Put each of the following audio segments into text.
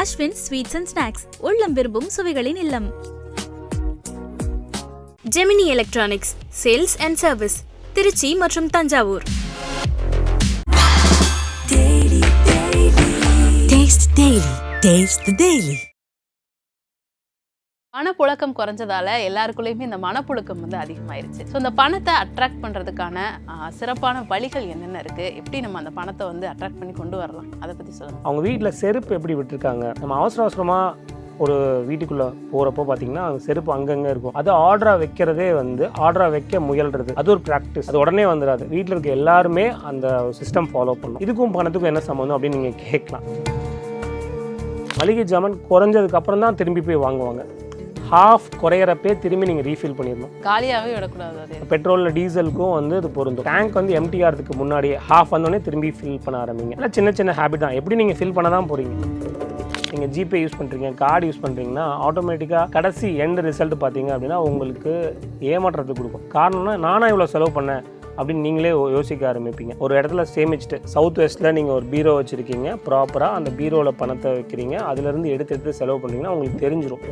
Ashwin sweets and snacks உள்ளம் விரும்பும் சுவைகளின் இல்லம் Gemini electronics sales and service Tiruchi மற்றும் Thanjavur Taste the Daily. Taste the Daily. பணப்புழக்கம் குறைஞ்சதால எல்லாருக்குள்ளேயுமே இந்த மனப்புழுக்கம் வந்து அதிகமாயிருச்சு. ஸோ இந்த பணத்தை அட்ராக்ட் பண்ணுறதுக்கான சிறப்பான வழிகள் என்னென்ன இருக்கு? எப்படி நம்ம அந்த பணத்தை வந்து அட்ராக்ட் பண்ணி கொண்டு வரலாம்? அதை பற்றி சொல்லலாம் அவங்க வீட்டில் செருப்பு எப்படி விட்டுருக்காங்க? நம்ம அவசர அவசரமாக ஒரு வீட்டுக்குள்ளே போகிறப்போ பார்த்தீங்கன்னா செருப்பு அங்கங்கே இருக்கும். அது ஆர்டராக வைக்கிறதே வந்து ஆர்டராக வைக்க முயல்றது. அது ஒரு ப்ராக்டிஸ் அது உடனே வந்துடாது வீட்டில் இருக்க எல்லாருமே அந்த சிஸ்டம் ஃபாலோ பண்ணும். இதுக்கும் பணத்துக்கும் என்ன சம்மந்தம் அப்படின்னு நீங்கள் கேட்கலாம். மளிகை ஜாமான் குறைஞ்சதுக்கப்புறம் தான் திரும்பி போய் வாங்குவாங்க. ஹாஃப் குறையிறப்பே திரும்பி நீங்கள் ரீஃபில் பண்ணிடணும். காலியாகவே விடக்கூடாது அது. பெட்ரோலில் டீசலுக்கும் வந்து இது பொருந்தும். டேங்க் வந்து எம்டி ஆகிறதுக்கு முன்னாடியே ஹாஃப் வந்தோடனே திரும்பி ஃபில் பண்ண ஆரம்பிங்க. இல்லை சின்ன சின்ன ஹேபிட் தான். எப்படி நீங்கள் ஃபில் பண்ண தான் போகிறீங்க நீங்கள் ஜிபே யூஸ் பண்ணுறீங்க கார்டு யூஸ் பண்ணுறீங்கன்னா ஆட்டோமேட்டிக்காக கடைசி எண்ட் ரிசல்ட் பார்த்தீங்க அப்படின்னா உங்களுக்கு ஏமாற்றத்தை கொடுக்கும். காரணம்னா நானாக இவ்வளோ செலவு பண்ணேன் அப்படின்னு நீங்களே யோசிக்க ஆரம்பிப்பீங்க. ஒரு இடத்துல சேமிச்சுட்டு சவுத் வெஸ்ட்டில் நீங்கள் ஒரு பீரோ வச்சுருக்கீங்க ப்ராப்பராக அந்த பீரோவில் பணத்தை வைக்கிறீங்க அதுலேருந்து எடுத்து எடுத்து செலவு பண்ணுறீங்கன்னா உங்களுக்கு தெரிஞ்சிடும்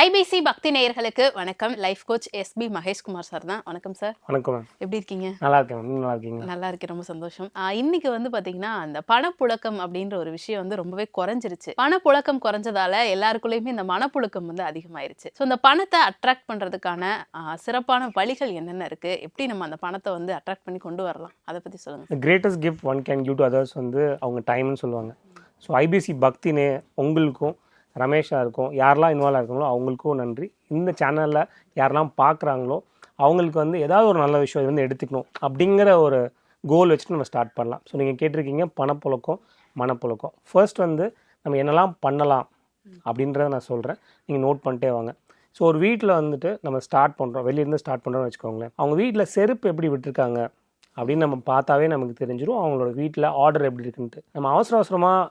ஐபிசி பக்தி நேயர்களுக்கு வணக்கம். Life coach SP Maheshkumar sir தான். வணக்கம் சார் வணக்கம் எப்படி இருக்கீங்க? நல்லா இருக்கேன் நல்லா இருக்கீங்களா? நல்லா இருக்கேன். ரொம்ப சந்தோஷம். இன்னைக்கு வந்து பாத்தீங்கன்னா அந்த பணப்புழக்கம் அப்படின்ற ஒரு விஷயம் வந்து ரொம்பவே குறைஞ்சிருச்சு. பணப்புழக்கம் குறைஞ்சதால எல்லாருக்குள்ளேயுமே இந்த மனப்புழக்கம் வந்து அதிகமாயிருச்சு. ஸோ இந்த பணத்தை அட்ராக்ட் பண்றதுக்கான சிறப்பான வழிகள் என்னென்ன இருக்கு? எப்படி நம்ம அந்த பணத்தை வந்து அட்ராக்ட் பண்ணி கொண்டு வரலாம்? அதை பத்தி சொல்லுங்க. Greatest gift one can give to others வந்து அவங்க டைம்னு சொல்லுவாங்க. ஸோ ஐபிசி பக்தினே உங்களுக்கும் ரமேஷாக இருக்கும் யாரெல்லாம் இன்வால்வ் இருக்காங்களோ அவங்களுக்கும் நன்றி. இந்த சேனலில் யாரெல்லாம் பார்க்குறாங்களோ அவங்களுக்கு வந்து ஏதாவது ஒரு நல்ல விஷயம் இது வந்து எடுத்துக்கணும் அப்படிங்கிற ஒரு கோல் வச்சுட்டு நம்ம ஸ்டார்ட் பண்ணலாம். ஸோ நீங்கள் கேட்டிருக்கீங்க பணப்புழக்கம் மனப்புழக்கம். ஃபர்ஸ்ட் வந்து நம்ம என்னெல்லாம் பண்ணலாம் அப்படின்றத நான் சொல்கிறேன் நீங்கள் நோட் பண்ணிட்டே வாங்க. ஸோ ஒரு வீட்டில் வந்துட்டு நம்ம ஸ்டார்ட் பண்ணுறோம் வெளியிருந்து ஸ்டார்ட் பண்ணுறோம்னு வச்சுக்கோங்களேன். அவங்க வீட்டில் செருப்பு எப்படி விட்டுருக்காங்க அப்படின்னு நம்ம பார்த்தாவே நமக்கு தெரிஞ்சிடும் அவங்களோட வீட்டில் ஆர்டர் எப்படி இருக்குன்ட்டு. நம்ம அவசர அவசரமாக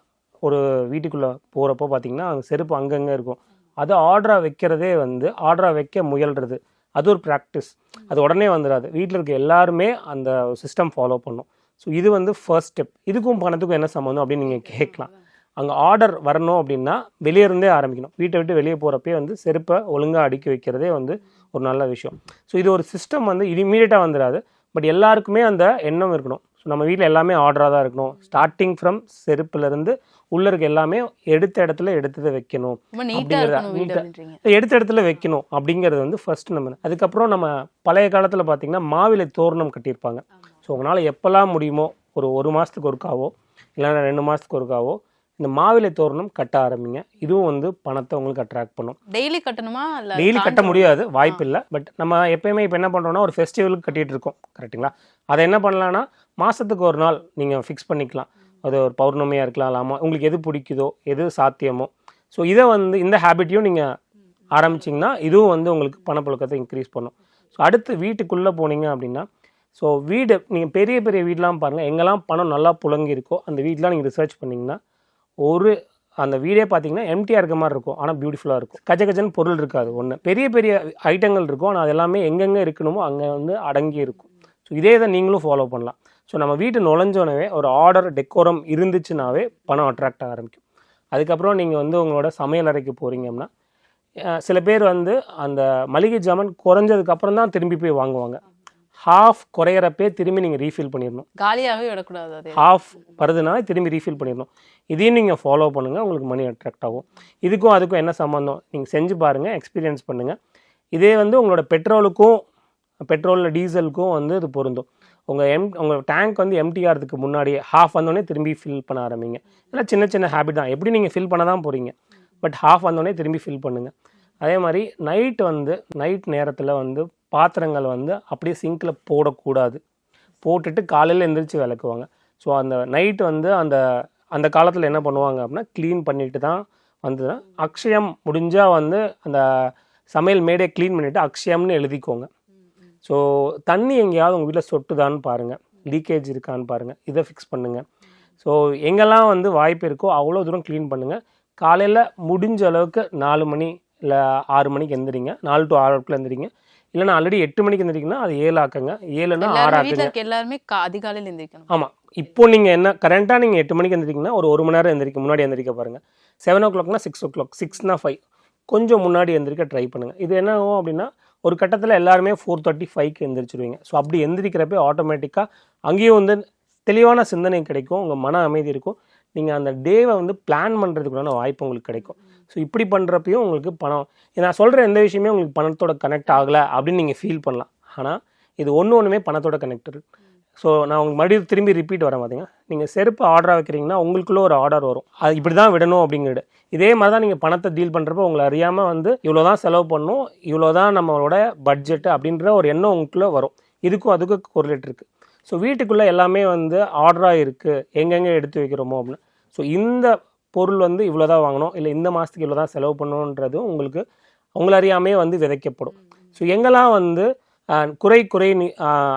ஒரு வீட்டுக்குள்ளே போகிறப்போ பார்த்தீங்கன்னா அங்கே செருப்பு அங்கங்கே இருக்கும். அது ஆர்டராக வைக்கிறதே வந்து ஆர்டராக வைக்க முயல்றது. அது ஒரு ப்ராக்டிஸ் அது உடனே வந்துடாது வீட்டில் இருக்க எல்லாருமே அந்த சிஸ்டம் ஃபாலோ பண்ணும். ஸோ இது வந்து ஃபர்ஸ்ட் ஸ்டெப் இதுக்கும் பணத்துக்கும் என்ன சம்மந்தம் அப்படின்னு நீங்கள் கேட்கலாம் அங்கே ஆர்டர் வரணும் அப்படின்னா வெளியே இருந்தே ஆரம்பிக்கணும். வீட்டை விட்டு வெளியே போகிறப்பே வந்து செருப்பை ஒழுங்காக அடுக்கி வைக்கிறதே வந்து ஒரு நல்ல விஷயம். ஸோ இது ஒரு சிஸ்டம் வந்து இமீடியட்டாக வந்துடாது பட் எல்லாருக்குமே அந்த எண்ணம் இருக்கணும். ஸோ நம்ம வீட்டில் எல்லாமே ஆர்டராக தான் இருக்கணும். ஸ்டார்டிங் ஃப்ரம் செருப்புலேருந்து உள்ளே இருக்க எல்லாமே எடுத்த இடத்துல எடுத்ததை வைக்கணும். அப்படிங்கிறதா, எடுத்த இடத்துல வைக்கணும் அப்படிங்கிறது வந்து ஃபர்ஸ்ட் நம்ம அதுக்கப்புறம் நம்ம பழைய காலத்தில் பார்த்தீங்கன்னா மாவிலை தோரணம் கட்டியிருப்பாங்க. ஸோ உங்களால் எப்போல்லாம் முடியுமோ ஒரு ஒரு மாதத்துக்கு ஒருக்காவோ இல்லைன்னா ரெண்டு மாதத்துக்கு ஒருக்காவோ இந்த மாவிலை தோரணம் கட்ட ஆரம்பிங்க. இதுவும் வந்து பணத்தை உங்களுக்கு அட்ராக்ட் பண்ணும். டெய்லி கட்டணுமா? டெய்லி கட்ட? முடியாது வாய்ப்பு இல்லை. பட் நம்ம எப்பயுமே இப்போ என்ன பண்ணுறோம்னா ஒரு ஃபெஸ்டிவலுக்கு கட்டிட்டு இருக்கோம். கரெக்ட்டுங்களா அதை என்ன பண்ணலாம்னா மாதத்துக்கு ஒரு நாள் நீங்கள் ஃபிக்ஸ் பண்ணிக்கலாம். அது ஒரு பௌர்ணமியாக இருக்கலாம் இல்லாமல் உங்களுக்கு எது பிடிக்குதோ எது சாத்தியமோ. ஸோ இதை வந்து இந்த ஹேபிட்டையும் நீங்கள் ஆரம்பிச்சிங்கன்னா இதுவும் வந்து உங்களுக்கு பணப்புழக்கத்தை இன்க்ரீஸ் பண்ணும். ஸோ அடுத்து வீட்டுக்குள்ளே போனீங்க அப்படின்னா ஸோ வீடு நீங்கள் பெரிய பெரிய வீடெலாம் பாருங்கள் எங்கெல்லாம் பணம் நல்லா புழங்கி இருக்கோ அந்த வீடெலாம் நீங்கள் ரிசர்ச் பண்ணிங்கன்னா ஒரு அந்த வீடே பார்த்தீங்கன்னா எம்டியாக இருக்க மாதிரி இருக்கும். ஆனால் பியூட்டிஃபுல்லாக இருக்கும். கஜ கஜன்னு பொருள் இருக்காது ஒன்று பெரிய பெரிய ஐட்டங்கள் இருக்கும் ஆனால் அது எல்லாமே எங்கெங்கே இருக்கணுமோ அங்கே வந்து அடங்கி இருக்கும். ஸோ இதே தான் நீங்களும் ஃபாலோ பண்ணலாம். ஸோ நம்ம வீட்டு நுழைஞ்சோனவே ஒரு ஆர்டர் டெக்கோரம் இருந்துச்சுனாவே பணம் அட்ராக்ட் ஆக ஆரம்பிக்கும். அதுக்கப்புறம் நீங்கள் வந்து உங்களோட சமையல் அறைக்கு போகிறீங்கன்னா சில பேர் வந்து அந்த மளிகை ஜாமான் குறைஞ்சதுக்கு அப்புறம் தான் திரும்பி போய் வாங்குவாங்க. ஹாஃப் குறையிறப்பே திரும்பி நீங்கள் ரீஃபில் பண்ணிடணும். காலியாவே விடக்கூடாது ஹாஃப் வருதுன்னா திரும்பி ரீஃபில் பண்ணிடணும். இதையும் நீங்கள் ஃபாலோ பண்ணுங்கள் உங்களுக்கு மணி அட்ராக்ட் ஆகும். இதுக்கும் அதுக்கும் என்ன சம்மந்தம் நீங்கள் செஞ்சு பாருங்கள் எக்ஸ்பீரியன்ஸ் பண்ணுங்கள் இதே வந்து உங்களோட பெட்ரோலுக்கும் பெட்ரோலில் டீசலுக்கும் வந்து இது பொருந்தும். உங்கள் எம் உங்கள் டேங்க் வந்து எம்டி ஆகிறதுக்கு முன்னாடியே ஹாஃப் வந்தோடனே திரும்பி ஃபில் பண்ண ஆரம்பிங்க. இதெல்லாம் சின்ன சின்ன ஹேபிட் தான். எப்படி நீங்கள் ஃபில் பண்ண தான் போகிறீங்க பட் ஹாஃப் வந்தோடனே திரும்பி ஃபில் பண்ணுங்கள் அதே மாதிரி நைட் வந்து நைட் நேரத்தில் வந்து பாத்திரங்கள் வந்து அப்படியே சிங்கில் போடக்கூடாது. போட்டுட்டு காலையில் எந்திரிச்சு விளக்குவாங்க. ஸோ அந்த நைட் வந்து அந்த அந்த காலத்தில் என்ன பண்ணுவாங்க அப்படின்னா க்ளீன் பண்ணிட்டு தான் வந்து அக்ஷயம் முடிஞ்சால் வந்து அந்த சமையல் மேடையை க்ளீன் பண்ணிவிட்டு அக்ஷயம்னு எழுதிக்கோங்க. ஸோ தண்ணி எங்கேயாவது உங்கள் வீட்டில் சொட்டுதான்னு பாருங்கள் லீக்கேஜ் இருக்கான்னு பாருங்கள் இதை ஃபிக்ஸ் பண்ணுங்கள் ஸோ எங்கெல்லாம் வந்து வாய்ப்பு இருக்கோ அவ்வளோ தூரம் க்ளீன் பண்ணுங்கள் காலையில் முடிஞ்ச அளவுக்கு நாலு மணி இல்லை ஆறு மணிக்கு எந்திரிங்க. நாலு டு ஆறுக்குள்ள எந்திரிங்க. இல்லைன்னா ஆல்ரெடி எட்டு மணிக்கு எந்திரிங்கன்னா அது ஏழு ஆக்குங்க. ஏழுன்னா ஆறு ஆக்குங்க. எல்லாருமே அதிகாலையில எந்திரிக்கணும். ஆமாம் இப்போ நீங்கள் என்ன கரண்ட்டாக நீங்கள் எட்டு மணிக்கு எந்திரிக்கீங்கன்னா ஒரு ஒரு மணி நேரம் எந்திரிக்க முன்னாடி எந்திரிக்க பாருங்கள் செவன் ஓ கிளாக்னா சிக்ஸ் ஓ கிளாக் சிக்ஸ்னா ஃபைவ் கொஞ்சம் முன்னாடி எந்திரிக்க ட்ரை பண்ணுங்கள் இது என்ன ஆகும் அப்படின்னா ஒரு கட்டத்தில் எல்லாருமே ஃபோர் தேர்ட்டி ஃபைவ்க்கு எந்திரிச்சிருவீங்க. ஸோ அப்படி எந்திரிக்கிறப்ப ஆட்டோமேட்டிக்காக அங்கேயும் வந்து தெளிவான சிந்தனை கிடைக்கும். உங்கள் மன அமைதி இருக்கும். நீங்கள் அந்த டேவை வந்து பிளான் பண்ணுறதுக்குள்ளான வாய்ப்பு உங்களுக்கு கிடைக்கும். ஸோ இப்படி பண்ணுறப்பையும் உங்களுக்கு பணம் நான் சொல்கிற எந்த விஷயமே உங்களுக்கு பணத்தோட கனெக்ட் ஆகலை அப்படின்னு நீங்கள் ஃபீல் பண்ணலாம். ஆனால் இது ஒன்று ஒன்றுமே பணத்தோட கனெக்டட் ஸோ நான் உங்களுக்கு மறுபடியும் திரும்பி ரிப்பீட் வரேன் பார்த்தீங்க நீங்கள் செருப்பு ஆர்டராக வைக்கிறீங்கன்னா உங்களுக்குள்ளே ஒரு ஆர்டர் வரும். அது இப்படி தான் விடணும் அப்படிங்கிறது. இதே மாதிரி தான் நீங்கள் பணத்தை டீல் பண்ணுறப்போ உங்களை அறியாமல் வந்து இவ்வளோ தான் செலவு பண்ணணும் இவ்வளோ தான் நம்மளோட பட்ஜெட்டு அப்படின்ற ஒரு எண்ணம் உங்களுக்குள்ளே வரும். இதுக்கும் அதுக்கும் கோரிலேட் இருக்குது ஸோ வீட்டுக்குள்ளே எல்லாமே வந்து ஆர்டராக இருக்குது எங்கெங்கே எடுத்து வைக்கிறோமோ அப்படின்னு. ஸோ இந்த பொருள் வந்து இவ்வளோ தான் வாங்கணும். இல்லை இந்த மாதத்துக்கு இவ்வளோ தான் செலவு பண்ணணுன்றதும் உங்களுக்கு உங்களை அறியாமே வந்து விதைக்கப்படும். ஸோ எங்கெல்லாம் வந்து குறை குறை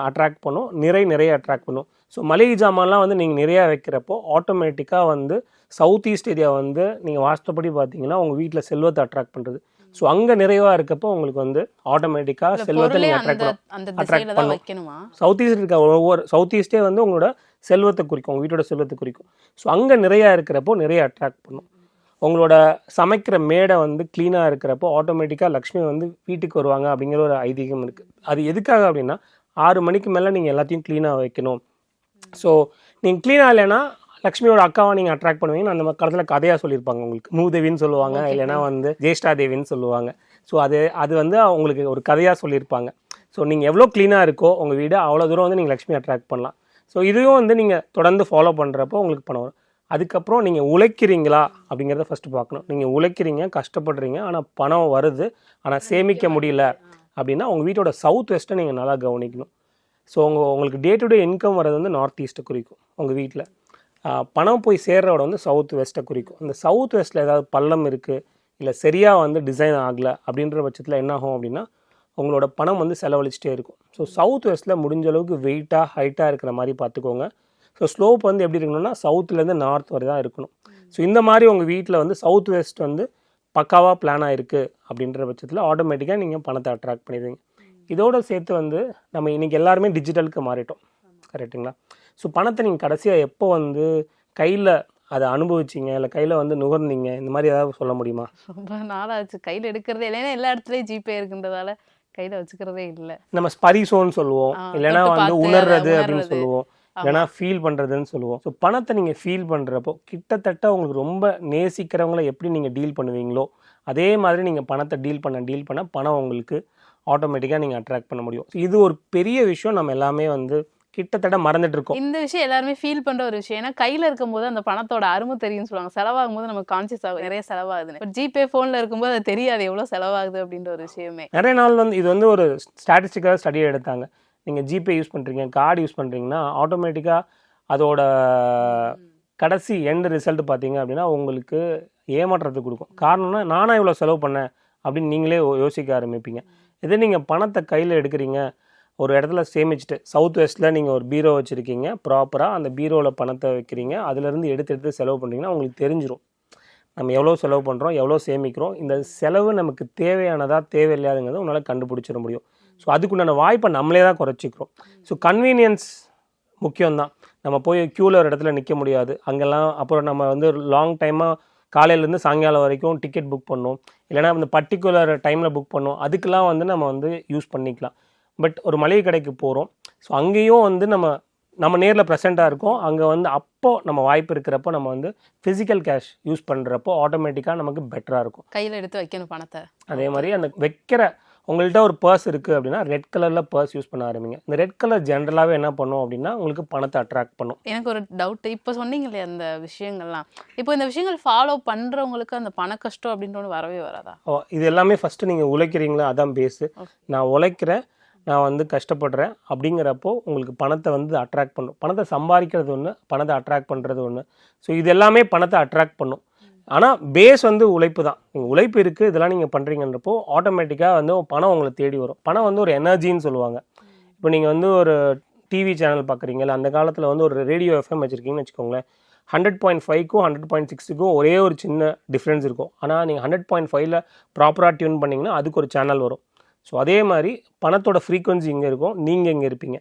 அட்ராக்ட் பண்ணும். நிறை நிறைய அட்ராக்ட் பண்ணும். ஸோ மளிகை ஜாமான்லாம் வந்து நீங்கள் நிறையா வைக்கிறப்போ ஆட்டோமேட்டிக்காக வந்து சவுத் ஈஸ்ட் ஏரியா வந்து நீங்கள் வாஸ்தப்படி பார்த்தீங்கன்னா உங்கள் வீட்டில் செல்வத்தை அட்ராக்ட் பண்ணுறது ஸோ அங்கே நிறைவாக இருக்கப்போ உங்களுக்கு வந்து ஆட்டோமேட்டிக்காக செல்வத்தை நீங்கள் அந்த அட்ராக்ட் பண்ணும். சவுத் ஈஸ்ட் இருக்க ஒவ்வொரு சவுத் ஈஸ்டே வந்து உங்களோட செல்வத்தை குறிக்கும் உங்கள் வீட்டோட செல்வத்தை குறிக்கும். ஸோ அங்கே நிறையா இருக்கிறப்போ நிறைய அட்ராக்ட் பண்ணும். உங்களோட சமைக்கிற மேடை வந்து க்ளீனாக இருக்கிறப்போ ஆட்டோமேட்டிக்காக லக்ஷ்மி வந்து வீட்டுக்கு வருவாங்க அப்படிங்கிற ஒரு ஐதீகம் இருக்குது அது எதுக்காக அப்படின்னா ஆறு மணிக்கு மேலே நீங்கள் எல்லாத்தையும் க்ளீனாக வைக்கணும். ஸோ நீங்கள் க்ளீனாக இல்லைன்னா லக்ஷ்மியோட அக்காவை நீங்கள் அட்ராக்ட் பண்ணுவீங்கன்னு அந்த காலத்தில் கதையாக சொல்லியிருப்பாங்க உங்களுக்கு. மூதேவின்னு சொல்லுவாங்க இல்லைன்னா வந்து ஜேஷ்டா தேவின்னு சொல்லுவாங்க. ஸோ அது அது வந்து உங்களுக்கு ஒரு கதையாக சொல்லியிருப்பாங்க. ஸோ நீங்கள் எவ்வளோ க்ளீனாக இருக்கோ உங்கள் வீடு அவ்வளோ தூரம் வந்து நீங்கள் லக்ஷ்மி அட்ராக்ட் பண்ணலாம். ஸோ இதுவும் வந்து நீங்கள் தொடர்ந்து ஃபாலோ பண்ணுறப்போ உங்களுக்கு பணம் வரும். அதுக்கப்புறம் நீங்கள் உழைக்கிறீங்களா அப்படிங்கிறத ஃபஸ்ட்டு பார்க்கணும். நீங்கள் உழைக்கிறீங்க கஷ்டப்படுறீங்க ஆனால் பணம் வருது ஆனால் சேமிக்க முடியல அப்படின்னா உங்கள் வீட்டோட சவுத் வெஸ்ட்டை நீங்கள் நல்லா கவனிக்கணும். ஸோ உங்கள் உங்களுக்கு டே டு டே இன்கம் வர்றது வந்து நார்த் ஈஸ்ட்டை குறிக்கும் உங்கள் வீட்டில் பணம் போய் சேர்றோட வந்து சவுத் வெஸ்ட்டை குறிக்கும். அந்த சவுத் வெஸ்ட்டில் ஏதாவது பள்ளம் இருக்குது இல்லை சரியாக வந்து டிசைன் ஆகலை அப்படின்ற பட்சத்தில் என்ன ஆகும் அப்படின்னா உங்களோட பணம் வந்து செலவழிச்சிட்டே இருக்கும். ஸோ சவுத் வெஸ்ட்டில் முடிஞ்ச அளவுக்கு வெயிட்டாக ஹைட்டாக இருக்கிற மாதிரி பார்த்துக்கோங்க. ஸோ ஸ்லோப் வந்து எப்படி இருக்கணும்னா சவுத்துலேருந்து நார்த் வரை தான் இருக்கணும். ஸோ இந்த மாதிரி உங்கள் வீட்டில் வந்து சவுத் வெஸ்ட் வந்து பக்காவாக பிளான் ஆயிருக்கு அப்படின்ற பட்சத்தில் ஆட்டோமேட்டிக்காக நீங்கள் பணத்தை அட்ராக்ட் பண்ணிடுவீங்க. இதோட சேர்த்து வந்து நம்ம இன்னைக்கு எல்லாருமே டிஜிட்டலுக்கு மாறிட்டோம். கரெக்ட்டுங்களா ஸோ பணத்தை நீங்கள் கடைசியாக எப்போ வந்து கையில் அதை அனுபவிச்சீங்க? இல்லை கையில் வந்து நுகர்ந்தீங்க? இந்த மாதிரி ஏதாவது சொல்ல முடியுமா? ரொம்ப நாளாச்சு. கையில எடுக்கிறதே இல்லை ஏன்னா எல்லா இடத்துலயும் ஜிபே இருக்குன்றதால கையில வச்சுக்கிறதே இல்லை. நம்ம ஸ்பரிசோன்னு சொல்லுவோம். இல்லைன்னா வந்து உணர்றது அப்படின்னு. சொல்லுவோம். இல்லைன்னா ஃபீல் பண்ணுறதுன்னு சொல்லுவோம். ஸோ பணத்தை நீங்கள் ஃபீல் பண்ணுறப்போ கிட்டத்தட்ட உங்களுக்கு ரொம்ப நேசிக்கிறவங்கள எப்படி நீங்கள் டீல் பண்ணுவீங்களோ அதே மாதிரி நீங்கள் பணத்தை டீல் பண்ண டீல் பண்ண பணம் உங்களுக்கு ஆட்டோமேட்டிக்காக நீங்கள் அட்ராக்ட் பண்ண முடியும். இது ஒரு பெரிய விஷயம். நம்ம எல்லாமே வந்து கிட்டத்தட்ட மறந்துட்டு இருக்கோம் இந்த விஷயம் எல்லாருமே ஃபீல் பண்ற ஒரு விஷயம். ஏன்னா கையில இருக்கும்போது அந்த பணத்தோட அருமை தெரியும்னு சொல்லுவாங்க. செலவாகும் போது நமக்கு கான்சியஸ் ஆகும். நிறைய செலவாகுதுன்னு. ஜிபே போன்ல இருக்கும்போது அது தெரியாது. எவ்வளவு செலவாகுது அப்படின்ற ஒரு விஷயமே. நிறைய நாள் வந்து இது வந்து ஒரு ஸ்டாட்டிஸ்டிக்காக ஸ்டடி எடுத்தாங்க. நீங்கள் ஜிபே யூஸ் பண்ணுறீங்க கார்டு யூஸ் பண்ணுறீங்கன்னா ஆட்டோமேட்டிக்காக அதோட கடைசி எண்ட் ரிசல்ட் பார்த்தீங்க அப்படின்னா உங்களுக்கு ஏமாற்றத்தை கொடுக்கும். காரணம்னா நானாக இவ்வளோ செலவு பண்ணேன் அப்படின்னு நீங்களே யோசிக்க ஆரம்பிப்பீங்க. இதே நீங்கள் பணத்தை கையில் எடுக்கிறீங்க ஒரு இடத்துல சேமிச்சுட்டு சவுத் வெஸ்ட்டில் நீங்கள் ஒரு பீரோ வச்சுருக்கீங்க ப்ராப்பராக அந்த பீரோவில் பணத்தை வைக்கிறீங்க அதுலேருந்து எடுத்து எடுத்து செலவு பண்ணுறீங்கன்னா உங்களுக்கு தெரிஞ்சிடும் நம்ம எவ்வளோ செலவு பண்ணுறோம் எவ்வளோ சேமிக்கிறோம் இந்த செலவு நமக்கு தேவையானதாக தேவையில்லையாதுங்கிறத உன்னால் கண்டுபிடிச்சிட முடியும். ஸோ அதுக்குண்டான வாய்ப்பை நம்மளே தான் குறைச்சிக்கிறோம். ஸோ கன்வீனியன்ஸ் முக்கியம்தான். நம்ம போய் க்யூவில் ஒரு இடத்துல நிற்க முடியாது. அங்கெல்லாம் அப்புறம் நம்ம வந்து லாங் டைமாக காலையிலேருந்து சாயங்காலம் வரைக்கும் டிக்கெட் புக் பண்ணோம். இல்லைனா இந்த பர்டிகுலர் டைமில் புக் பண்ணோம். அதுக்கெல்லாம் வந்து நம்ம வந்து யூஸ் பண்ணிக்கலாம். பட் ஒரு மளிகை கடைக்கு போகிறோம் ஸோ அங்கேயும் வந்து நம்ம நம்ம நேரில் ப்ரெசென்ட்டாக இருக்கோம். அங்கே வந்து அப்போ நம்ம வாய்ப்பு இருக்கிறப்போ நம்ம வந்து ஃபிசிக்கல் கேஷ் யூஸ் பண்ணுறப்போ ஆட்டோமேட்டிக்காக நமக்கு பெட்டராக இருக்கும். கையில எடுத்து வைக்கணும் பணத்தை. அதே மாதிரி அந்த வைக்கிற உங்கள்கிட்ட ஒரு பர்ஸ் இருக்குது அப்படின்னா ரெட் கலரில் பர்ஸ் யூஸ் பண்ண ஆரம்பிங்க. இந்த ரெட் கலர் ஜென்ரலாகவே என்ன பண்ணும் அப்படின்னா உங்களுக்கு பணத்தை அட்ராக்ட் பண்ணும். எனக்கு ஒரு டவுட் இப்போ சொன்னீங்க இல்லையா அந்த விஷயங்கள்லாம். இப்போ இந்த விஷயங்கள் ஃபாலோ பண்றவங்களுக்கு அந்த பண கஷ்டம் அப்படின்ற ஒன்று வரவே வராதா? ஓ, இது எல்லாமே ஃபஸ்ட்டு நீங்கள் உழைக்கிறீங்களா? அதான் பேஸு நான் உழைக்கிறேன் நான் வந்து கஷ்டப்படுறேன் அப்படிங்கிறப்போ உங்களுக்கு பணத்தை வந்து அட்ராக்ட் பண்ணும். பணத்தை சம்பாதிக்கிறது ஒன்று பணத்தை அட்ராக்ட் பண்ணுறது ஒன்று ஸோ இது எல்லாமே பணத்தை அட்ராக்ட் பண்ணும். ஆனால் பேஸ் வந்து உழைப்பு தான். நீங்கள் உழைப்பு இருக்குது இதெல்லாம் நீங்கள் பண்ணுறீங்கன்றப்போ ஆட்டோமேட்டிக்காக வந்து பணம் உங்களை தேடி வரும். பணம் வந்து ஒரு எனர்ஜின்னு சொல்லுவாங்க. இப்போ நீங்கள் வந்து ஒரு டிவி சேனல் பார்க்குறீங்க இல்லை அந்த காலத்தில் வந்து ஒரு ரேடியோ எஃப்எம் வச்சுருக்கீங்கன்னு வச்சுக்கோங்களேன். ஹண்ட்ரட் பாயிண்ட் ஃபைவ்க்கும் ஹண்ட்ரட் பாயிண்ட் சிக்ஸுக்கும் ஒரே ஒரு சின்ன டிஃப்ரென்ஸ் இருக்கும். ஆனால் நீங்கள் ஹண்ட்ரட் பாயிண்ட் ஃபைவ்ல ப்ராப்பராக டியூன் பண்ணிங்கன்னா அதுக்கு ஒரு சேனல் வரும். ஸோ அதே மாதிரி பணத்தோட ஃப்ரீக்வன்சி இங்கே இருக்கும். நீங்கள் இங்கே இருப்பீங்க.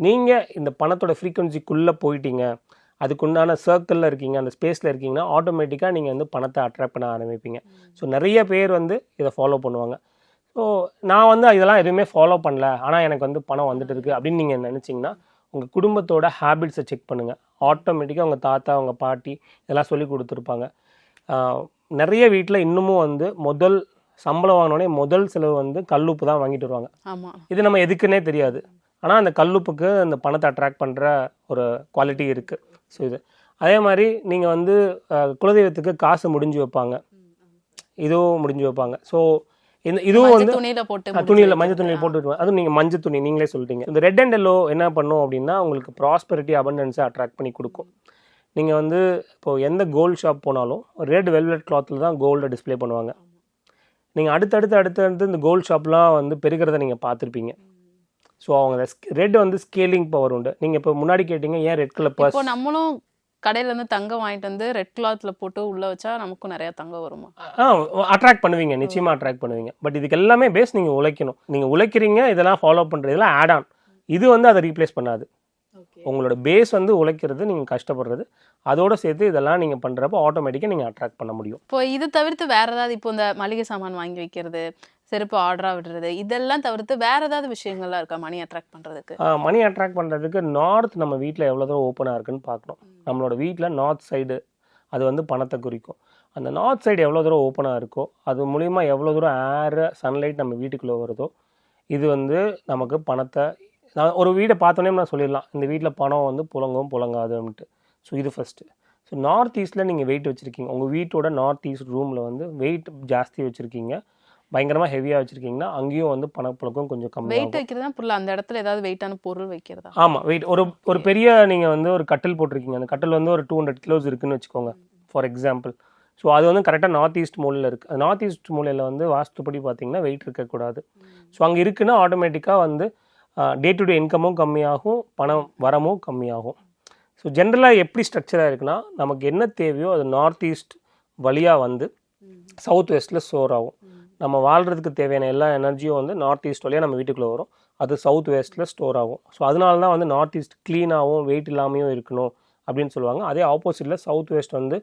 நீங்கள் இந்த பணத்தோட ஃப்ரீக்குவன்சிக்குள்ளே போயிட்டீங்க. அதுக்குண்டான சர்க்கிளில் இருக்கீங்க அந்த ஸ்பேஸில் இருக்கீங்கன்னா ஆட்டோமேட்டிக்காக நீங்கள் வந்து பணத்தை அட்ராக்ட் பண்ண ஆரம்பிப்பீங்க. ஸோ நிறைய பேர் வந்து இதை ஃபாலோ பண்ணுவாங்க. ஸோ நான் வந்து இதெல்லாம் எதுவுமே ஃபாலோ பண்ணல. ஆனால் எனக்கு வந்து பணம் வந்துட்டு இருக்கு அப்படின்னு நீங்கள் நினச்சிங்கன்னா உங்கள் குடும்பத்தோட ஹேபிட்ஸை செக் பண்ணுங்கள் ஆட்டோமேட்டிக்காக உங்கள் தாத்தா உங்கள் பாட்டி இதெல்லாம் சொல்லி கொடுத்துருப்பாங்க. நிறைய வீட்டில் இன்னமும் வந்து முதல் சம்பளம் வாங்கினோடனே முதல் செலவு வந்து கல்லுப்பு தான் வாங்கிட்டு வருவாங்க. இது நம்ம எதுக்குன்னே தெரியாது. ஆனால் அந்த கல்லுப்புக்கு அந்த பணத்தை அட்ராக்ட் பண்ணுற ஒரு குவாலிட்டி இருக்குது ஸோ இது அதே மாதிரி நீங்கள் வந்து குலதெய்வத்துக்கு காசு முடிஞ்சு வைப்பாங்க. இதுவும் முடிஞ்சு வைப்பாங்க. ஸோ இந்த இதுவும் வந்து துணியில போட்டு துணியில். மஞ்சள் துணியில் போட்டு. அதுவும் நீங்கள் மஞ்சள் துணி நீங்களே சொல்லிட்டீங்க. இந்த ரெட் அண்ட் எல்லோ என்ன பண்ணும் அப்படின்னா உங்களுக்கு ப்ராஸ்பெரிட்டி அபண்டன்ஸை அட்ராக்ட் பண்ணி கொடுக்கும். நீங்கள் வந்து இப்போ எந்த கோல்ட் ஷாப் போனாலும் ரெட் வெல்வெட் கிளாத்தில் தான் கோல்டை டிஸ்ப்ளே பண்ணுவாங்க. நீங்கள் அடுத்தடுத்து அடுத்தடுத்து இந்த கோல்ட் ஷாப்லாம் வந்து பெருகிறத நீங்கள் பார்த்துருப்பீங்க. ஸோ அவங்க ரெட் வந்து ஸ்கேலிங் பவர் உண்டு. நீங்கள் இப்போ முன்னாடி கேட்டீங்க ஏன் ரெட் கலர் பர்ஸ் இப்போ நம்மளும் கடையில இருந்து தங்கம் வாங்கிட்டு வந்து ரெட் கிளாத்ல போட்டு உள்ள வச்சா நமக்கும் நிறைய தங்கம் வருமா? ஆ அட்ராக்ட் பண்ணுவீங்க. நிச்சயமாக அட்ராக்ட் பண்ணுவீங்க. பட் இதுக்கு எல்லாமே பேஸ் நீங்கள் உழைக்கணும். நீங்கள் உழைக்கிறீங்க இதெல்லாம் ஃபாலோ பண்ணுறது இதெல்லாம் ஆட் ஆன் இது வந்து அதை ரீப்ளேஸ் பண்ணாது. உங்களோட பேஸ் வந்து உழைக்கிறது நீங்கள் கஷ்டப்படுறது. அதோட சேர்த்து இதெல்லாம் நீங்கள் பண்ணுறப்போ ஆட்டோமேட்டிக்காக நீங்கள் அட்ராக்ட் பண்ண முடியும். இப்போ இது தவிர்த்து வேற ஏதாவது இப்போ இந்த மளிகை சாமான் வாங்கி வைக்கிறது செருப்பு ஆர்டரா விடுறது. இதெல்லாம் தவிர்த்து வேற ஏதாவது விஷயங்கள்லாம் இருக்கா மணி அட்ராக்ட் பண்றதுக்கு? மணி அட்ராக்ட் பண்ணுறதுக்கு நார்த் நம்ம வீட்டில் எவ்வளோ தூரம் ஓப்பனாக இருக்குன்னு பார்க்கணும். நம்மளோட வீட்டில் நார்த் சைடு அது வந்து பணத்தை குறிக்கும். அந்த நார்த் சைடு எவ்வளோ தூரம் ஓப்பனாக இருக்கோ அது மூலிமா எவ்வளோ தூரம் ஏர் சன்லைட் நம்ம வீட்டுக்குள்ளே வருதோ இது வந்து நமக்கு பணத்தை நான் ஒரு வீடை பார்த்தோன்னே நான் சொல்லிடலாம். இந்த வீட்டில் பணம் வந்து புழங்கும் புழங்காதுன்ட்டு. ஸோ இது ஃபஸ்ட்டு ஸோ நார்த் ஈஸ்ட்டில் நீங்கள் வெயிட் வச்சுருக்கீங்க. உங்கள் வீட்டோட நார்த் ஈஸ்ட் ரூமில் வந்து வெயிட் ஜாஸ்தி வச்சுருக்கீங்க. பயங்கரமாக ஹெவியாக வச்சுருக்கீங்கன்னா அங்கேயும் வந்து பணப்புழக்கம் கொஞ்சம் கம்மியாகும். வெயிட் வைக்கிறதா புரியல அந்த இடத்துல ஏதாவது வெயிட்டான பொருள் வைக்கிறதா? ஆமாம் வெயிட் ஒரு ஒரு பெரிய நீங்கள் வந்து ஒரு கட்டில் போட்டிருக்கீங்க. அந்த கட்டில் வந்து ஒரு டூ ஹண்ட்ரட் கிலோஸ் இருக்குன்னு வச்சுக்கோங்க ஃபார் எக்ஸாம்பிள் ஸோ அது வந்து கரெக்டாக நார்த் ஈஸ்ட் மூலையில் இருக்குது நார்த் ஈஸ்ட் மூலையில் வந்து வாஸ்துப்படி பார்த்தீங்கன்னா வெயிட் இருக்கக்கூடாது. ஸோ அங்கே இருக்குன்னா ஆட்டோமேட்டிக்காக வந்து டே டு டே இன்கமும் கம்மியாகும் பணம் வரமும் கம்மியாகும். ஸோ ஜென்ரலாக எப்படி ஸ்ட்ரக்சராக இருக்குன்னா நமக்கு என்ன தேவையோ அது நார்த் ஈஸ்ட் வழியாக வந்து சவுத் வெஸ்ட்டில் ஸ்டோர் ஆகும். நம்ம வாழ்கிறதுக்கு தேவையான எல்லா எனர்ஜியும் வந்து நார்த் ஈஸ்ட் வழியாக நம்ம வீட்டுக்குள்ளே வரும். அது சவுத் வெஸ்ட்டில் ஸ்டோர் ஆகும். ஸோ அதனால தான் வந்து நார்த் ஈஸ்ட் க்ளீனாகவும் வெயிட் இல்லாமையும் இருக்கணும் அப்படின்னு சொல்லுவாங்க. அதே ஆப்போசிட்டில் சவுத் வெஸ்ட் வந்து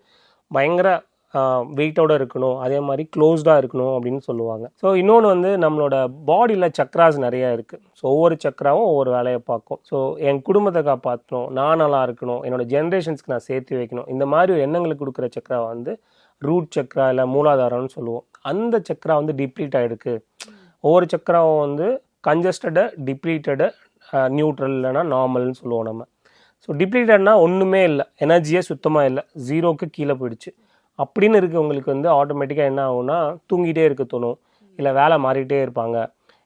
பயங்கர வெயிட்டோட இருக்கணும். அதே மாதிரி க்ளோஸ்டாக இருக்கணும் அப்படின்னு சொல்லுவாங்க. ஸோ இன்னொன்று வந்து நம்மளோட பாடியில் சக்ராஸ் நிறையா இருக்குது ஸோ ஒவ்வொரு சக்கராவும் ஒவ்வொரு வேலையை பார்க்கும். ஸோ என் குடும்பத்தை காப்பாற்றணும் நான் நல்லா இருக்கணும் என்னோடய ஜென்ரேஷன்ஸ்க்கு நான் சேர்த்து வைக்கணும். இந்த மாதிரி ஒரு எண்ணங்களுக்கு கொடுக்குற சக்கரா வந்து ரூட் சக்கரா இல்லை மூலாதாரம்னு சொல்லுவோம். அந்த சக்கரா வந்து டிப்ளீட் ஆகிருக்கு ஒவ்வொரு சக்கராவும் வந்து கஞ்சஸ்டடு டிப்ளீட்டடு நியூட்ரல் இல்லைன்னா நார்மல்னு சொல்லுவோம் நம்ம. ஸோ டிப்ளீட்டட்னா ஒன்றுமே இல்லை. எனர்ஜியே சுத்தமாக இல்லை. ஜீரோக்கு கீழே போயிடுச்சு. அப்படின்னு இருக்கவங்களுக்கு வந்து ஆட்டோமேட்டிக்காக என்ன ஆகும்னா தூங்கிட்டே இருக்க தோணும். இல்லை வேலை மாறிட்டே இருப்பாங்க.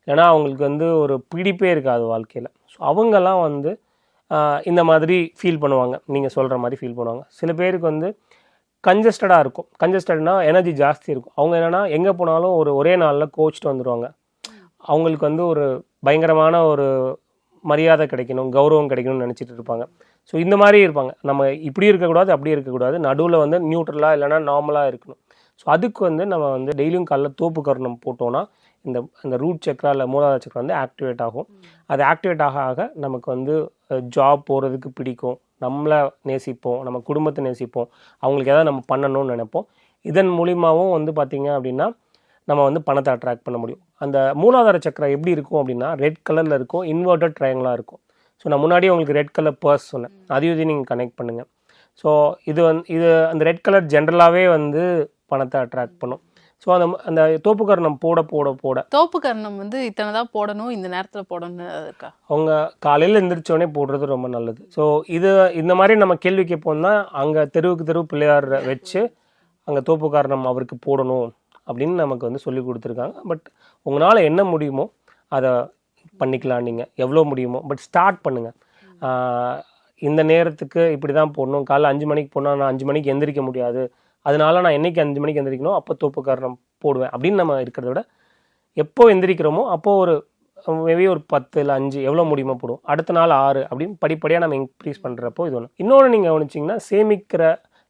ஏன்னா அவங்களுக்கு வந்து ஒரு பிடிப்பே இருக்காது வாழ்க்கையில். ஸோ அவங்கெல்லாம் வந்து இந்த மாதிரி ஃபீல் பண்ணுவாங்க. நீங்கள் சொல்கிற மாதிரி ஃபீல் பண்ணுவாங்க. சில பேருக்கு வந்து கஞ்சஸ்டடாக இருக்கும். கஞ்சஸ்டட்னா எனர்ஜி ஜாஸ்தி இருக்கும். அவங்க என்னென்னா எங்கே போனாலும் ஒரு ஒரே நாளில் கோச்சிட்டு வந்துடுவாங்க அவங்களுக்கு வந்து ஒரு பயங்கரமான ஒரு மரியாதை கிடைக்கணும் கௌரவம் கிடைக்கணும்னு நினச்சிட்டு இருப்பாங்க. ஸோ இந்த மாதிரி இருப்பாங்க. நம்ம இப்படி இருக்கக்கூடாது அப்படி இருக்கக்கூடாது. நடுவில் வந்து நியூட்ரலாக இல்லைன்னா நார்மலாக இருக்கணும். ஸோ அதுக்கு வந்து நம்ம வந்து டெய்லியும் காலைல தோப்பு கருணம் போட்டோம்னா இந்த அந்த ரூட் சக்கரா இல்லை மூலாதார சக்கரம் வந்து ஆக்டிவேட் ஆகும். அது ஆக்டிவேட் ஆக ஆக நமக்கு வந்து ஜாப் போகிறதுக்கு பிடிக்கும். நம்மளை நேசிப்போம் நம்ம குடும்பத்தை நேசிப்போம் அவங்களுக்கு எதாவது நம்ம பண்ணணும்னு நினைப்போம். இதன் மூலியமாகவும் வந்து பார்த்திங்க அப்படின்னா நம்ம வந்து பணத்தை அட்ராக்ட் பண்ண முடியும். அந்த மூலாதார சக்கரம் எப்படி இருக்கும் அப்படின்னா ரெட் கலரில் இருக்கும் இன்வெர்டட் ட்ரையங்களாக இருக்கும். ஸோ நான் முன்னாடியே உங்களுக்கு ரெட் கலர் பர்ஸ் சொன்னேன். அதையும் நீங்கள் கனெக்ட் பண்ணுங்கள் ஸோ இது வந்து இது அந்த ரெட் கலர் ஜென்ரலாகவே வந்து பணத்தை அட்ராக்ட் பண்ணும். ஸோ அந்த அந்த தோப்புக்கரணம் போட போட போட. தோப்பு கர்ணம் வந்து இத்தனை தான் போடணும் இந்த நேரத்துல போடணும்னு இருக்கா? அவங்க காலையில் எந்திரிச்சோடனே போடுறது ரொம்ப நல்லது. ஸோ இது இந்த மாதிரி நம்ம கேள்வி கேட்போம்னா அங்கே தெருவுக்கு தெருவு பிள்ளையார் வச்சு அங்கே தோப்பு காரணம் அவருக்கு போடணும் அப்படின்னு நமக்கு வந்து சொல்லி கொடுத்துருக்காங்க. பட் உங்களால் என்ன முடியுமோ அதை பண்ணிக்கலாம் நீங்கள் எவ்வளோ முடியுமோ பட் ஸ்டார்ட் பண்ணுங்கள் இந்த நேரத்துக்கு இப்படி தான் போடணும். காலைல அஞ்சு மணிக்கு போனால் நான் அஞ்சு மணிக்கு எந்திரிக்க முடியாது. அதனால நான் என்னைக்கு அஞ்சு மணிக்கு எந்திரிக்கணும் அப்போ தோப்பு காரணம் போடுவேன். அப்படின்னு நம்ம இருக்கிறத விட எப்போ எந்திரிக்கிறோமோ அப்போ ஒரு மேபி ஒரு பத்து இல்லை அஞ்சு எவ்வளோ முடியுமோ போடுவோம். அடுத்த நாள் ஆறு அப்படின்னு படிப்படியாக நம்ம இன்க்ரீஸ் பண்ணுறப்போ இது ஒன்று இன்னொன்று நீங்கள் கவனிச்சிங்கன்னா சேமிக்கிற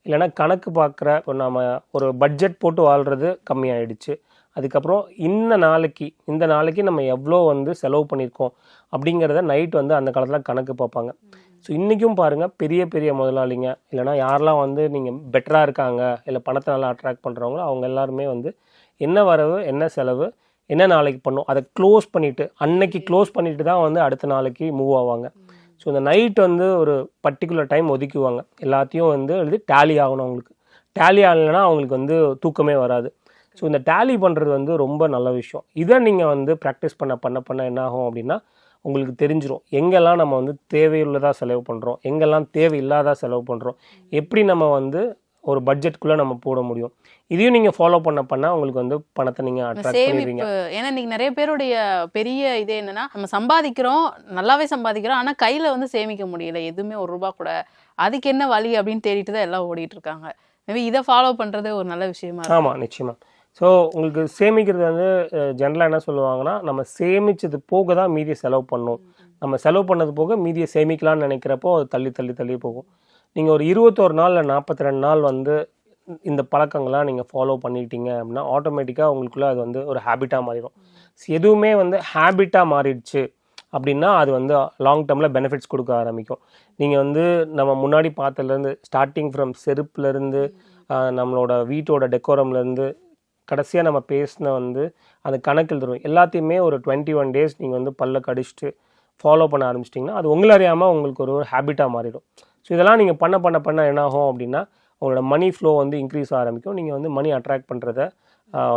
இல்லைன்னா கணக்கு பார்க்குற இப்போ நம்ம ஒரு பட்ஜெட் போட்டு வாழ்கிறது கம்மியாயிடுச்சு. அதுக்கப்புறம் இந்த நாளைக்கு இந்த நாளைக்கு நம்ம எவ்வளோ வந்து செலவு பண்ணியிருக்கோம் அப்படிங்கிறத நைட் வந்து அந்த காலத்தில் கணக்கு பார்ப்பாங்க. ஸோ இன்றைக்கும் பாருங்கள் பெரிய பெரிய முதலாளிங்க. இல்லைனா யாரெல்லாம் வந்து நீங்கள் பெட்டராக இருக்காங்க இல்லை பணத்தை நல்லா அட்ராக்ட் பண்ணுறவங்களோ அவங்க எல்லாருமே வந்து என்ன வரவு என்ன செலவு என்ன நாளைக்கு பண்ணும் அதை க்ளோஸ் பண்ணிவிட்டு அன்னைக்கு க்ளோஸ் பண்ணிவிட்டு தான் வந்து அடுத்த நாளைக்கு மூவ் ஆவாங்க. ஸோ இந்த நைட் வந்து ஒரு பர்டிகுலர் டைம் ஒதுக்குவாங்க. எல்லாத்தையும் வந்து எழுதி டேலி ஆகணும் அவங்களுக்கு. டேலி ஆகலைன்னா அவங்களுக்கு வந்து தூக்கமே வராது. ஸோ இந்த டேலி பண்ணுறது வந்து ரொம்ப நல்ல விஷயம். இதை நீங்கள் வந்து ப்ராக்டிஸ் பண்ண பண்ண பண்ண என்ன ஆகும் அப்படின்னா உங்களுக்கு தெரிஞ்சிரும். எங்கெல்லாம் நம்ம வந்து தேவையுள்ளதாக செலவு பண்ணுறோம் எங்கெல்லாம் தேவையில்லாத செலவு பண்ணுறோம் எப்படி நம்ம வந்து ஒரு பட்ஜெட்குள்ளே நம்ம போட முடியும். இதையும் நீங்கள் ஃபாலோ பண்ண பண்ண உங்களுக்கு வந்து பணத்தை நீங்கள் அட்ராக்ட் பண்ணிடுவீங்க. சேமிப்பு ஏன்னா இன்னைக்கு நிறைய பேருடைய பெரிய இது என்னன்னா நம்ம சம்பாதிக்கிறோம் நல்லாவே சம்பாதிக்கிறோம் ஆனா கையில வந்து சேமிக்க முடியல எதுவுமே ஒரு ரூபா கூட. அதுக்கு என்ன வழி அப்படின்னு தேடிட்டு தான் எல்லாம் ஓடிட்டு இருக்காங்க. மேபி இதை ஃபாலோ பண்றது ஒரு நல்ல விஷயமா ஆமாம் நிச்சயமா. ஸோ உங்களுக்கு சேமிக்கிறது வந்து ஜென்ரலாக என்ன சொல்லுவாங்கன்னா நம்ம சேமித்தது போக தான் மீதியை செலவு பண்ணும். நம்ம செலவு பண்ணது போக மீதியை சேமிக்கலாம்னு நினைக்கிறப்போ அது தள்ளி தள்ளி தள்ளி போகும். நீங்கள் ஒரு இருபத்தோரு நாள் இல்லை நாற்பத்தி ரெண்டு நாள் வந்து இந்த பழக்கங்கள்லாம் நீங்கள் ஃபாலோ பண்ணிட்டீங்க அப்படின்னா ஆட்டோமேட்டிக்காக உங்களுக்குள்ளே அது வந்து ஒரு ஹேபிட்டாக மாறிடும். எதுவுமே வந்து ஹேபிட்டாக மாறிடுச்சு அப்படின்னா அது வந்து லாங் டேர்மில் பெனிஃபிட்ஸ் கொடுக்க ஆரம்பிக்கும். நீங்கள் வந்து நம்ம முன்னாடி பார்த்ததுலேருந்து ஸ்டார்டிங் ஃப்ரம் செருப்புலேருந்து நம்மளோட வீட்டோட டெக்கோரம்லேருந்து கடைசியாக நம்ம பேசின வந்து அந்த கணக்கில் தரும். எல்லாத்தையுமே ஒரு டுவெண்ட்டி ஒன் டேஸ் நீங்கள் வந்து பல்ல கடிச்சிட்டு ஃபாலோ பண்ண ஆரம்பிச்சிட்டிங்கன்னா அது உங்களை அறியாமல் உங்களுக்கு ஒரு ஒரு ஹேபிட்டாக மாறிடும். ஸோ இதெல்லாம் நீங்கள் பண்ண பண்ண பண்ண என்ன ஆகும் அப்படின்னா உங்களோட மணி ஃப்ளோ வந்து இன்க்ரீஸ் ஆரம்பிக்கும். நீங்கள் வந்து மணி அட்ராக்ட் பண்ணுறத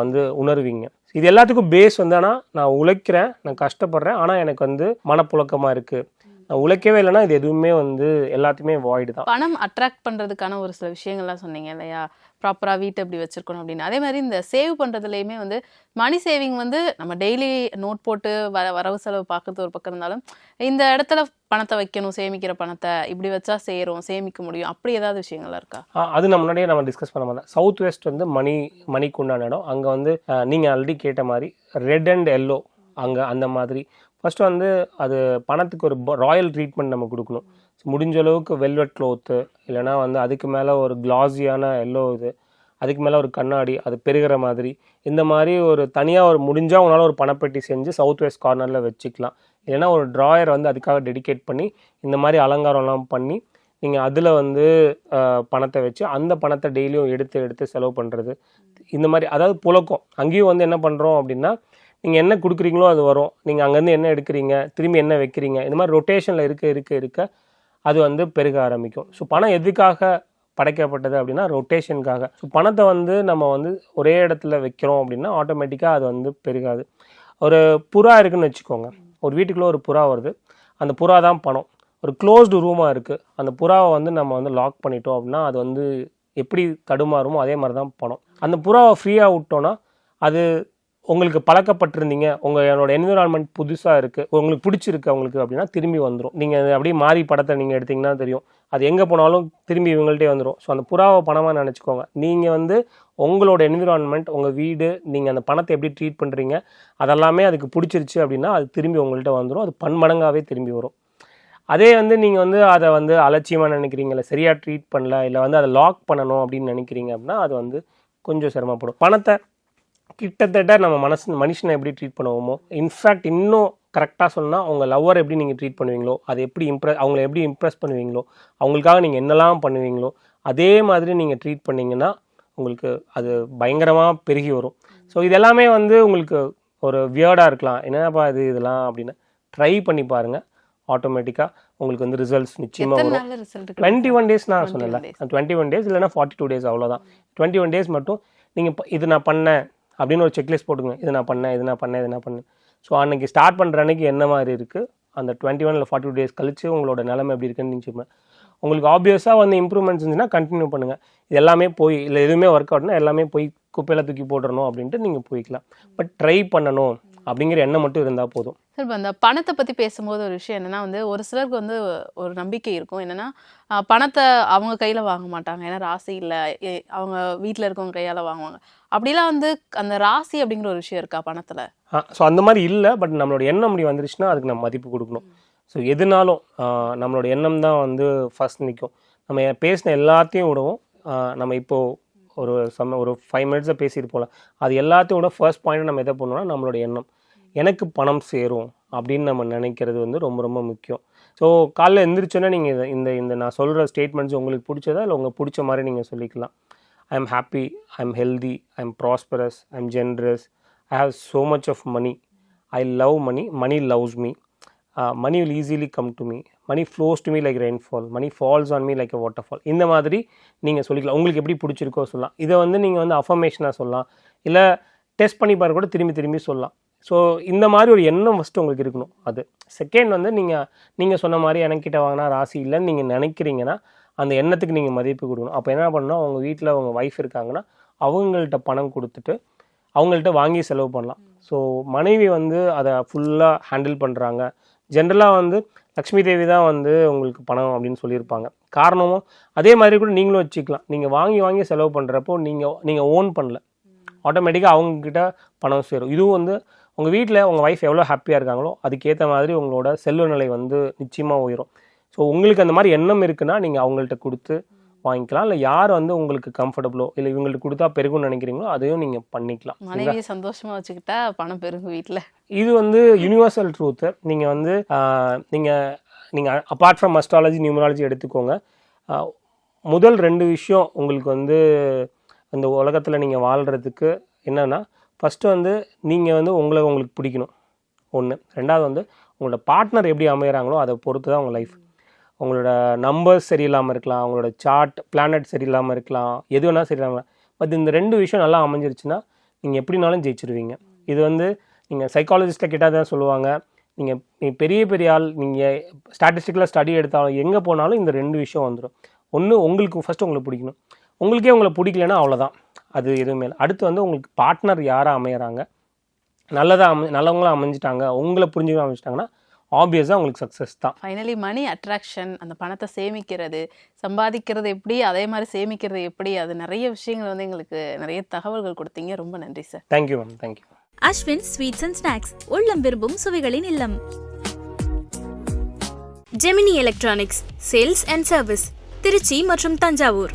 வந்து உணர்வீங்க. இது எல்லாத்துக்கும் பேஸ் வந்து ஆனால் நான் உழைக்கிறேன் நான் கஷ்டப்படுறேன் ஆனால் எனக்கு வந்து மனப்புழக்கமாக இருக்குது உழைக்கவே இல்லைன்னா இது எதுவுமே வந்து எல்லாத்தையுமே வாய்டு தான். பணம் அட்ராக்ட் பண்றதுக்கான ஒரு சில விஷயங்கள்லாம் சொன்னீங்க இல்லையா? ப்ராப்பரா வீட்டை எப்படி வச்சிருக்கணும் அப்படின்னு. அதே மாதிரி இந்த சேவ் பண்றதுலயுமே வந்து மணி சேவிங் வந்து நம்ம டெய்லி நோட் போட்டு வ வரவு செலவு பார்க்கறது ஒரு பக்கம் இருந்தாலும் இந்த இடத்துல பணத்தை வைக்கணும் சேமிக்கிற பணத்தை இப்படி வச்சா சேரும் சேமிக்க முடியும் அப்படி ஏதாவது விஷயங்கள் இருக்கா? அது நம்ம முன்னாடியே நம்ம டிஸ்கஸ் பண்ண மாதிரி சவுத் வெஸ்ட் வந்து மணி மணிக்கு உண்டான இடம். அங்கே வந்து ஆ, நீங்க ஆல்ரெடி கேட்ட மாதிரி ரெட் அண்ட் எல்லோ அங்கே அந்த மாதிரி ஃபஸ்ட்டு வந்து அது பணத்துக்கு ஒரு ராயல் ட்ரீட்மெண்ட் நம்ம கொடுக்கணும். முடிஞ்ச அளவுக்கு வெல்வெட் க்ளோத்து இல்லைனா வந்து அதுக்கு மேலே ஒரு கிளாஸியான எல்லோ இது அதுக்கு மேலே ஒரு கண்ணாடி அது பெருகிற மாதிரி இந்த மாதிரி ஒரு தனியாக ஒரு முடிஞ்சால் உங்களால் ஒரு பணப்பெட்டி செஞ்சு சவுத் வெஸ்ட் கார்னரில் வச்சுக்கலாம். இல்லைன்னா ஒரு ட்ராயர் வந்து அதுக்காக டெடிகேட் பண்ணி இந்த மாதிரி அலங்காரம்லாம் பண்ணி நீங்கள் அதில் வந்து பணத்தை வச்சு அந்த பணத்தை டெய்லியும் எடுத்து எடுத்து செலவு பண்ணுறது இந்த மாதிரி அதாவது புழக்கம். அங்கேயும் வந்து என்ன பண்ணுறோம் அப்படின்னா நீங்கள் என்ன கொடுக்குறீங்களோ அது வரும். நீங்கள் அங்கேருந்து என்ன எடுக்கிறீங்க திரும்பி என்ன வைக்கிறீங்க இந்த மாதிரி ரொட்டேஷனில் இருக்க இருக்க இருக்க அது வந்து பெருக ஆரம்பிக்கும். ஸோ பணம் எதுக்காக படைக்கப்பட்டது அப்படின்னா ரொட்டேஷனுக்காக ஸோ பணத்தை வந்து நம்ம வந்து ஒரே இடத்துல வைக்கிறோம் அப்படின்னா ஆட்டோமேட்டிக்காக அது வந்து பெருகாது. ஒரு புறா இருக்குதுன்னு வச்சுக்கோங்க. ஒரு வீட்டுக்குள்ளே ஒரு புறா வருது. அந்த புறா தான் பணம். ஒரு க்ளோஸ்டு ரூமாக இருக்குது அந்த புறாவை வந்து நம்ம வந்து லாக் பண்ணிட்டோம் அப்படின்னா அது வந்து எப்படி தடுமாறுமோ அதே மாதிரி தான் பணம். அந்த புறாவை ஃப்ரீயாக விட்டோன்னா அது உங்களுக்கு பழக்கப்பட்டிருந்தீங்க உங்கள் என்னோட என்விரான்மெண்ட் புதுசாக இருக்குது உங்களுக்கு பிடிச்சிருக்கு அவங்களுக்கு அப்படின்னா திரும்பி வந்துடும் நீங்கள் அப்படியே மாறி படத்தை நீங்கள் எடுத்தீங்கன்னா தெரியும். அது எங்கே போனாலும் திரும்பி இவங்கள்ட்டே வந்துடும் ஸோ அந்த புறாவை பணமாக நினச்சிக்கோங்க. நீங்கள் வந்து உங்களோட என்விரான்மெண்ட் உங்கள் வீடு நீங்கள் அந்த பணத்தை எப்படி ட்ரீட் பண்ணுறீங்க அதெல்லாமே அதுக்கு பிடிச்சிருச்சு அப்படின்னா அது திரும்பி உங்கள்கிட்ட வந்துடும் அது பன்மடங்காகவே திரும்பி வரும். அதே வந்து நீங்கள் வந்து அதை வந்து அலட்சியமாக நினைக்கிறீங்க இல்லை சரியாக ட்ரீட் பண்ணல இல்லை வந்து அதை லாக் பண்ணணும் அப்படின்னு நினைக்கிறீங்க அப்படின்னா அது வந்து கொஞ்சம் சிரமப்படும். பணத்தை கிட்டத்தட்ட நம்ம மனசு மனுஷனை எப்படி ட்ரீட் பண்ணுவோமோ இன்ஃபேக்ட் இன்னும் கரெக்டாக சொன்னால் உங்கள் லவ்வர் எப்படி நீங்கள் ட்ரீட் பண்ணுவீங்களோ அதை எப்படி இம்ப்ரெஸ் அவங்கள எப்படி இம்ப்ரெஸ் பண்ணுவீங்களோ அவங்களுக்காக நீங்கள் என்னெல்லாம் பண்ணுவீங்களோ அதே மாதிரி நீங்கள் ட்ரீட் பண்ணீங்கன்னா உங்களுக்கு அது பயங்கரமாக பெருகி வரும். ஸோ இது எல்லாமே வந்து உங்களுக்கு ஒரு வியர்டாக இருக்கலாம். என்னப்பா இது இதெல்லாம் அப்படின்னு ட்ரை பண்ணி பாருங்கள் ஆட்டோமேட்டிக்காக உங்களுக்கு வந்து ரிசல்ட்ஸ் நிச்சயமாக வரும். டுவெண்ட்டி ஒன் டேஸ் நான் 21 சொன்னல. டுவெண்ட்டி ஒன் டேஸ் இல்லைனா ஃபார்ட்டி டூ டேஸ் அவ்வளோதான் டுவெண்ட்டி ஒன் டேஸ் மட்டும் நீங்கள் இது நான் பண்ணேன். அப்படின்னு ஒரு செக்லிஸ்ட் போட்டுங்க இது நான் பண்ணேன் இது நான் பண்ணேன் இது நான் பண்ணேன். ஸோ அன்னைக்கு ஸ்டார்ட் பண்ணுற அன்னைக்கு என்ன மாதிரி இருக்குது அந்த டுவெண்ட்டி ஒன் இல்லை ஃபார்ட்டி டூ டேஸ் கழிச்சு உங்களோட நிலைமை எப்படி இருக்குன்னு நினச்சிப்பேன் உங்களுக்கு ஆப்வியஸாக வந்து இம்ப்ரூவ்மெண்ட்ஸ் இருந்துச்சுன்னா கண்டினியூ பண்ணுங்கள் இது எல்லாமே போய் இல்லை எதுவுமே ஒர்க் அவுட்னா எல்லாமே போய் குப்பையில் தூக்கி போட்டுறணும் அப்படின்ட்டு நீங்கள் போய்க்கலாம். பட் ட்ரை பண்ணணும். அப்படிங்கிற எண்ணம் மட்டும் இருந்தால் போதும். சார் இப்போ அந்த பணத்தை பற்றி பேசும்போது ஒரு விஷயம் என்னன்னா வந்து ஒரு சிலருக்கு வந்து ஒரு நம்பிக்கை இருக்கும். என்னன்னா பணத்தை அவங்க கையில் வாங்க மாட்டாங்க. ஏன்னா ராசி இல்லை. அவங்க வீட்டில் இருக்கவங்க கையால் வாங்குவாங்க. அப்படிலாம் வந்து அந்த ராசி அப்படிங்கிற ஒரு விஷயம் இருக்கா பணத்தில்? ஸோ அந்த மாதிரி இல்லை. பட் நம்மளோட எண்ணம் அப்படி வந்துருச்சுன்னா அதுக்கு நம்ம மதிப்பு கொடுக்கணும். ஸோ எதுனாலும் நம்மளோட எண்ணம் தான் வந்து ஃபர்ஸ்ட் நிற்கும் நம்ம பேசின எல்லாத்தையும் விடவும் நம்ம இப்போது ஒரு சம ஒரு ஃபைவ் மினிட்ஸில் பேசிட்டு போகலாம் அது எல்லாத்தையோட ஃபர்ஸ்ட் பாயிண்ட் நம்ம எதை பண்ணோம்னா நம்மளோட எண்ணம். எனக்கு பணம் சேரும் அப்படின்னு நம்ம நினைக்கிறது வந்து ரொம்ப ரொம்ப முக்கியம். ஸோ காலைல எந்திரிச்சோன்னே நீங்கள் இந்த இந்த நான் சொல்கிற ஸ்டேட்மெண்ட்ஸ் உங்களுக்கு பிடிச்சதா? இல்லை உங்களுக்கு பிடிச்ச மாதிரி நீங்கள் சொல்லிக்கலாம். I am happy I am healthy I am prosperous I am generous I have so much of money I love money money loves me money will easily come to me money flows to me like rainfall money falls on me like waterfall இந்த மாதிரி நீங்கள் சொல்லிக்கலாம். உங்களுக்கு எப்படி பிடிச்சிருக்கோ சொல்லலாம். இதை வந்து நீங்கள் வந்து அஃபர்மேஷனாக சொல்லலாம். இல்லை டெஸ்ட் பண்ணி பாரு கூட திரும்பி திரும்பி சொல்லலாம். ஸோ இந்த மாதிரி ஒரு எண்ணம் ஃபஸ்ட்டு உங்களுக்கு இருக்கணும். அது. செகண்ட் வந்து நீங்கள் நீங்கள் சொன்ன மாதிரி எனக்கிட்ட வாங்கினா ராசி இல்லைன்னு நீங்கள் நினைக்கிறீங்கன்னா அந்த எண்ணத்துக்கு நீங்கள் மதிப்பு கொடுக்கணும். அப்போ என்ன பண்ணணும்? அவங்க வீட்டில் அவங்க ஒய்ஃப் இருக்காங்கன்னா அவங்கள்ட்ட பணம் கொடுத்துட்டு அவங்கள்ட்ட வாங்கி செலவு பண்ணலாம். ஸோ மனைவி வந்து அதை ஃபுல்லாக ஹேண்டில் பண்ணுறாங்க ஜென்ரலாக வந்து லக்ஷ்மி தேவி தான் வந்து உங்களுக்கு பணம் அப்படின்னு சொல்லியிருப்பாங்க. காரணமும் அதே மாதிரி கூட நீங்களும் வச்சுக்கலாம். நீங்கள் வாங்கி வாங்கி செலவு பண்ணுறப்போ நீங்கள் நீங்கள் ஓன் பண்ணல. ஆட்டோமேட்டிக்காக அவங்கக்கிட்ட பணம் சேரும். இதுவும் வந்து உங்கள் வீட்டில் உங்கள் ஒய்ஃப் எவ்வளோ ஹாப்பியாக இருக்காங்களோ அதுக்கேற்ற மாதிரி உங்களோட செல்வ நிலை வந்து நிச்சயமாக உயரும். ஸோ உங்களுக்கு அந்த மாதிரி எண்ணம் இருக்குன்னா நீங்கள் அவங்கள்ட்ட கொடுத்து வாங்கிக்கலாம். இல்லை யார் வந்து உங்களுக்கு கம்ஃபர்டபுளோ இல்லை இவங்கள்ட்ட கொடுத்தா பெருகும்னு நினைக்கிறீங்களோ அதையும் நீங்கள் பண்ணிக்கலாம். மனைவியை சந்தோஷமா வச்சுக்கிட்டா பணம் பெருகும் வீட்ல. இது வந்து யுனிவர்சல் ட்ரூத்து நீங்கள் வந்து நீங்கள் நீங்கள் அப்பார்ட் ஃப்ரம் அஸ்ட்ராலஜி நியூமராலஜி எடுத்துக்கோங்க. முதல் ரெண்டு விஷயம் உங்களுக்கு வந்து இந்த உலகத்தில் நீங்கள் வாழ்கிறதுக்கு என்னென்னா ஃபஸ்ட்டு வந்து நீங்கள் வந்து உங்களை உங்களுக்கு பிடிக்கணும். ஒன்று ரெண்டாவது வந்து உங்களோட பார்ட்னர் எப்படி அமையிறாங்களோ அதை பொறுத்து தான் உங்கள் லைஃப் உங்களோட நம்பர்ஸ் சரியில்லாமல் இருக்கலாம் உங்களோட சார்ட் பிளானட் சரியில்லாமல் இருக்கலாம் எது வேணால் சரியில்லாமல் பட் இந்த ரெண்டு விஷயம் நல்லா அமைஞ்சிருச்சுன்னா நீங்கள் எப்படினாலும் ஜெயிச்சிருவீங்க. இது வந்து நீங்கள் சைக்காலஜிஸ்ட்டை கேட்டால் தான் சொல்லுவாங்க. நீங்கள் நீ பெரிய பெரிய ஆள் நீங்கள் ஸ்டாட்டிஸ்டிக்கலாக ஸ்டடி எடுத்தாலும் எங்கே போனாலும் இந்த ரெண்டு விஷயம் வந்துடும் ஒன்று உங்களுக்கு ஃபஸ்ட்டு உங்களுக்கு பிடிக்கணும். உங்களுக்கே உங்களை பிடிக்கலன்னா அவ்வளோதான் அது எதுவுமே இல்லை. அடுத்து வந்து உங்களுக்கு பார்ட்னர் யாராக அமையறாங்க? நல்லதாக அமை நல்லவங்களா அமைஞ்சிட்டாங்க. உங்களை புரிஞ்சுக்க அமைஞ்சிட்டாங்கன்னா ஆப்வியஸாக உங்களுக்கு சக்ஸஸ் தான். ஃபைனலி மணி அட்ராக்ஷன் அந்த பணத்தை சேமிக்கிறது சம்பாதிக்கிறது எப்படி அதே மாதிரி சேமிக்கிறது எப்படி அது நிறைய விஷயங்கள் வந்து எங்களுக்கு நிறைய தகவல்கள் கொடுத்தீங்க. ரொம்ப நன்றி sir thank you ma'am thank you Ashwin sweets and snacks உள்ளம் விரும்பும் சுவைகளின் இல்லம். Gemini electronics sales and service Tiruchi மற்றும் Thanjavur.